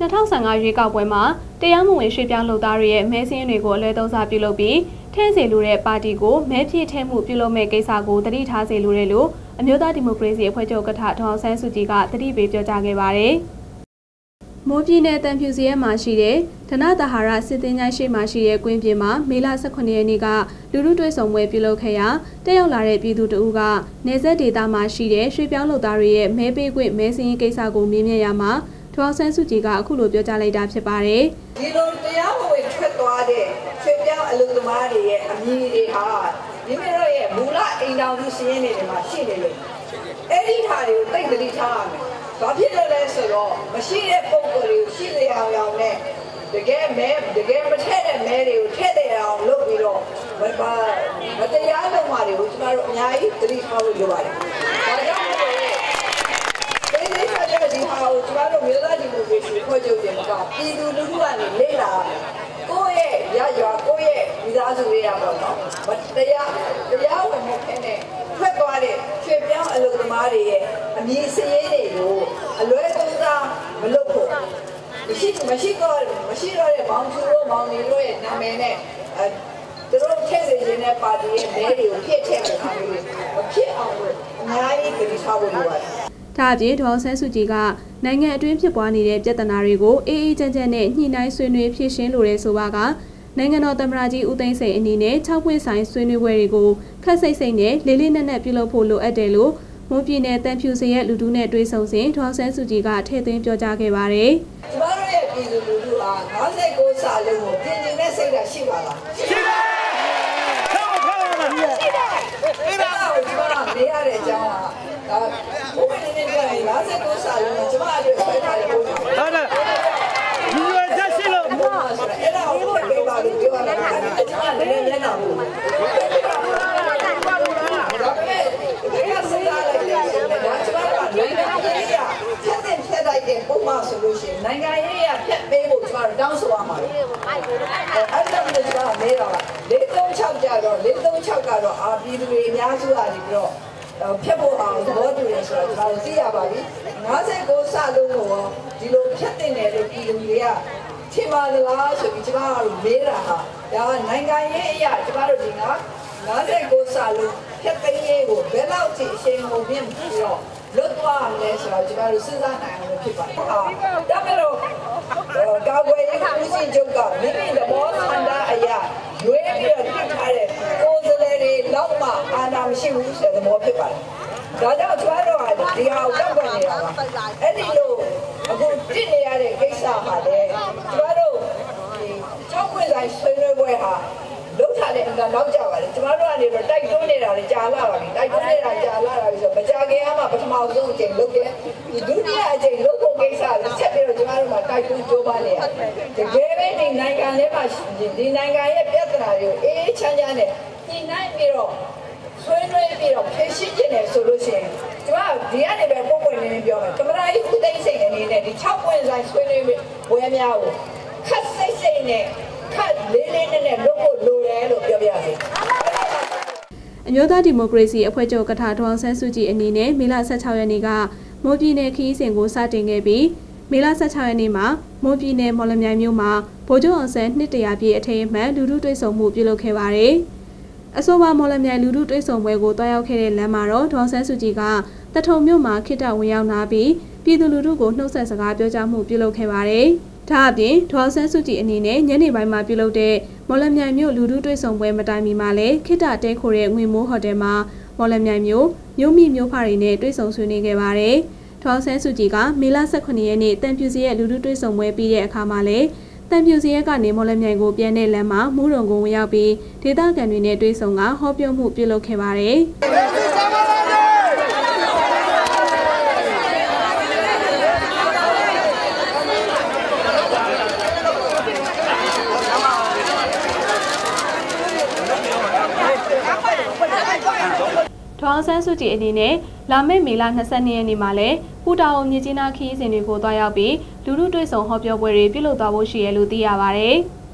2015ရွေးကောက်ပွဲမှာတရားမဝင်ရွှေ့ပြောင်းလုပ်သားတွေရဲ့မဲစင်းတွေကိုအလဲသုံးစားပြုလုပ်ပြီးထည့်စေလိုတဲ့ပါတီကိုမဲပြည့်ထဲမှုပြုလုပ်မဲ့ကိစ္စကိုတတိထားစေလိုတယ်လို့အမျိုးသားဒီမိုကရေစီအဖွဲ့ချုပ်ကထဒေါအောင်ဆန်းစုကြည်ကတတိပေးပြောကြားခဲ့ပါတယ်။မိုးပြည်နယ်တန်ဖြူစီရဲမှာရှိတဲ့ဓနတဟာရစစ်တင်ချိုင်းရှိမှရှိတဲ့ကွင်းပြင်မှာမေလ18ရက်နေ့ကလူလူတွေ့ဆုံပွဲပြုလုပ်ခဲ့ရာတက်ရောက်လာတဲ့ပြည်သူတအူးကနေဆက်ဒေတာမှာရှိတဲ့ရွှေပြောင်းလုပ်သားတွေရဲ့မဲပေးခွင့်မဲစင်းရေးကိစ္စကိုမေးမြန်းရမှာ ထွန်းဆန်းစုကြည်ကအခုလိုပြောကြားလိုက်တာဖြစ်ပါတယ်။ဒီလိုတရားဝင်ထွက်သွားတဲ့ရွှေပြောင်းအလုပ်သမားတွေရဲ့အမည်တွေဟာမိမိတို့ရဲ့မူလအိမ်တော်စုစည်းရင်းတွေမှာရှိနေလို့အဲ့ဒီဟာတွေကိုတိတ်တိထားရမယ်။ဘာဖြစ်လို့လဲဆိုတော့မရှိတဲ့ပုံစံတွေကိုရှိလျောင်အောင်နဲ့တကယ်မဲတကယ်မထက်တဲ့မဲတွေကိုထက်တဲ့အောင်လုပ်ပြီးတော့မပါမတရားလုပ်မှတွေကိုကျမတို့အများကြီးသတိထားဖို့လိုပါတယ်။ဒါကြောင့်မို့ဒီနေ့ကဒီဟာကိုကျမတို့မြို့သားဒီမိုကရေစီဖွဲ့ချုပ်တယ်ကပြည်သူလူထုကနေလေ့လာကိုယ့်ရဲ့ရရွာကိုယ့်ရဲ့မိသားစုတွေရတော့နော်မတရားတရားဝင်မဖြစ်တဲ့ထွက်သွားတဲ့ရွှေပြောင်းအလုပ်သမားတွေရဲ့အ မည်စည်ရေးတွေကိုအလွဲသုံးစားမလုပ်ဖို့မရှိမရှိတော့မရှိတော့တဲ့ဘောင်ချူတို့မောင်နေတို့ရဲ့နာမည်နဲ့အဲသူတို့ထည့်စေခြင်းတဲ့ပါတီရဲ့မဲတွေကိုဖြစ်ထည့်နေတာမျိုးမဖြစ်အောင်လို့အများကြီးကြိထားဖို့လိုပါတယ်ဒါအပြင်ဒေါ်ဆန်းစုကြည်ကနိုင်ငံအတွင်းဖြစ်ပွားနေတဲ့ပြဿနာတွေကိုအေးအေးချမ်းချမ်းနဲ့ညှိနှိုင်းဆွေးနွေးဖြေရှင်းလိုတဲ့ဆိုပါကနိုင်ငံတော်သမ္မတကြီးဦးသိန်းစိန်အနေနဲ့၆ပွင့်ဆိုင်ဆွေးနွေးပွဲတွေကိုခက်စိတ်စိတ်နဲ့လေးလေးနက်နက်ပြုလုပ်ဖို့လိုအပ်တယ်လို့ မွန်ပြည်နယ်တန်ဖြူစရဲ့လူထုနဲ့တွေ့ဆုံစဉ်ဒေါ်ဆန်းစုကြည်ကထည့်သွင်းပြောကြားခဲ့ပါတယ်။ကျမတို့ရဲ့ပြည်သူလူထုဟာ59စာလုံးကိုပြင်ကျင်တဲ့စိတ်ဓာတ်ရှိပါလား။ရှိပါဘူး။ရှိပါဘူး။အဲ့ဒါကိုကျမတို့နေရတဲ့အကြောင်းကဒါဘုရားနေနေကြရင်59စာလုံးကိုကျမတို့ဆွဲထားတဲ့ပုံစံဟုတ်တယ်ဒီလိုချက်ရှိလို့အဲ့ဒါကိုပြေးပါလို့ပြောတာကကျမလည်းလည်းနာဘူးတဲ့ပုံမှန်ဆိုလို့ရှိရင် နိုင်ငံရေးရဖြတ်ပေးဖို့ကျမတို့တောင်းဆိုရမှာလေအဲ့ဒါမျိုးကျမနေတော့436ကြတော့436ကတော့အာပြည်သူတွေအများစုကနေပြီးတော့ဖြတ်ဖို့အောင်သဘောတူရဆိုတော့ကျမတို့သိရပါပြီ59စလုံးကိုဒီလိုဖြတ်တင်တယ်လို့ပြည်သူတွေကထင်ပါလားဆိုပြီးကျမတို့မေးတာဟာဒါကနိုင်ငံရေးအရာကျမတို့ဒီက59စလုံးဖြတ်သိမ်းရေးကိုဘယ်လောက်ထိအချိန်ကိုမြင့်ပြီးတော့ လွတ်သွားမလဲဆိုတော့ကျွန်တော်တို့စဉ်းစားနိုင်အောင်ဖြစ်ပါတယ်။ဒါပေမဲ့ကာကွယ်ရေးဦးစီးချုပ်ကမိမိသဘောဆန္ဒအရာရွေးပြီးတော့ပြထားတဲ့ကိုယ်စားလှယ်တွေလောက်မှအာဏာမရှိဘူးဆိုတဲ့သဘောဖြစ်ပါတယ်။ဒါကြောင့်ကျွန်တော်တို့ကဒီဟာကိုတောက်ဝင်နေတာပါ။အဲ့ဒီလိုအခုတည်နေရတဲ့ကိစ္စဟာလေကျွန်တော်တို့ဒီချောက်ခွင့်ဆိုင်ဆွေးနွေးပွဲဟာလုံးထားတဲ့အင်္ဂါနောက်ကြပါလေကျမတို့ကနေတော့တိုက်တွန်းနေတာလေကြာလာပါပြီတိုက်တွန်းနေတာကြာလာတာပြီဆိုမကြခင် ကမှပထမဆုံးအချိန်လုပ်တယ်ဒီဒုတိယအချိန်လုပ်ဖို့ကိစ္စကိုဆက်ပြီးတော့ကျမတို့ကတိုက်တွန်းကြိုးပမ်းနေရတယ်တကယ်ပဲဒီနိုင်ငံထဲမှာဒီနိုင်ငံရဲ့ပြဿနာတွေကိုအေးအေးချမ်းချမ်းနဲ့ညှိနှိုင်းပြီးတော့ဆွေးနွေးပြီးတော့ဖြေရှင်းကျင်တယ်ဆိုလို့ရှိရင်ကျမဒီကနေပဲပုံပွင့်နေနေပြောမယ်ကမရာကြီးဦးသိန်းစိန်အနေနဲ့ဒီ6ပွင့်ဆိုင်ဆွေးနွေးဘွဲများကိုခက်စိတ်စိတ်နဲ့ခက်လေးလေးနဲ့နဲ့လုပ်ဖို့လိုတယ်လို့ပြောပြရစီ အမျိုးသားဒီမိုကရေစီအဖွဲ့ချုပ်ကထာဒေါအောင်ဆန်းစုကြည်အနေနဲ့မေလ16ရက်နေ့ကမိုးပြည်နယ်ခီးစဉ်ကိုစတင်ခဲ့ပြီးမေလ16ရက်နေ့မှာမိုးပြည်နယ်မော်လမြိုင်မြို့မှာဗိုလ်ချုပ်အောင်ဆန်းနှစ်တရာပြည့်အထိမ်းအမှတ်လူထုတွေ့ဆုံမှုပြုလုပ်ခဲ့ပါတယ်။အဆိုပါမော်လမြိုင်လူထုတွေ့ဆုံပွဲကိုတွားရောက်ခဲ့တဲ့လမ်းမှာတော့ဒေါအောင်ဆန်းစုကြည်ကတထုံမြို့မှာခိတ္တဝင်ရောက်လာပြီးပြည်သူလူထုကိုနှုတ်ဆက်စကားပြောကြားမှုပြုလုပ်ခဲ့ပါတယ်။ဒါအပြင်ဒေါ်ဆန်းစုကြည်အနေနဲ့ညနေပိုင်းမှာပြုလုပ်တဲ့ မော်လမြိုင်မြို့လူထုတွေ့ဆုံပွဲမတိုင်မီမှာလည်းခိတ္တတဲခိုတဲ့ငွေမိုးဟိုတယ်မှာမော်လမြိုင်မြို့မြို့မိမြို့ဖတွေနဲ့တွေ့ဆုံဆွေးနွေးခဲ့ပါတယ်။ဒေါ်ဆန်းစုကြည်ကမေလ18ရက်နေ့တန်ပြူစီရဲ့လူထုတွေ့ဆုံပွဲပြီးတဲ့အခါမှာလည်းတန်ပြူစီရဲကနေမော်လမြိုင်ကိုပြန်တဲ့လမ်းမှာမူးရုံကိုဝင်ရောက်ပြီးဒေသခံတွေနဲ့တွေ့ဆုံကဟောပြောမှုပြုလုပ်ခဲ့ပါတယ်။ဒေါ အောင်ဆန်းစုကြည်အနေနဲ့လာမယ့်မေလ22ရက်နေ့မှာလည်းပူတာအိုမြေကြီးနားခီးစဉ်တွေကိုတွားရောက်ပြီးလူထုတွေ့ဆုံဟောပြောပွဲတွေပြုလုပ်သွားဖို့ရှိရလို့သိရပါဗျ။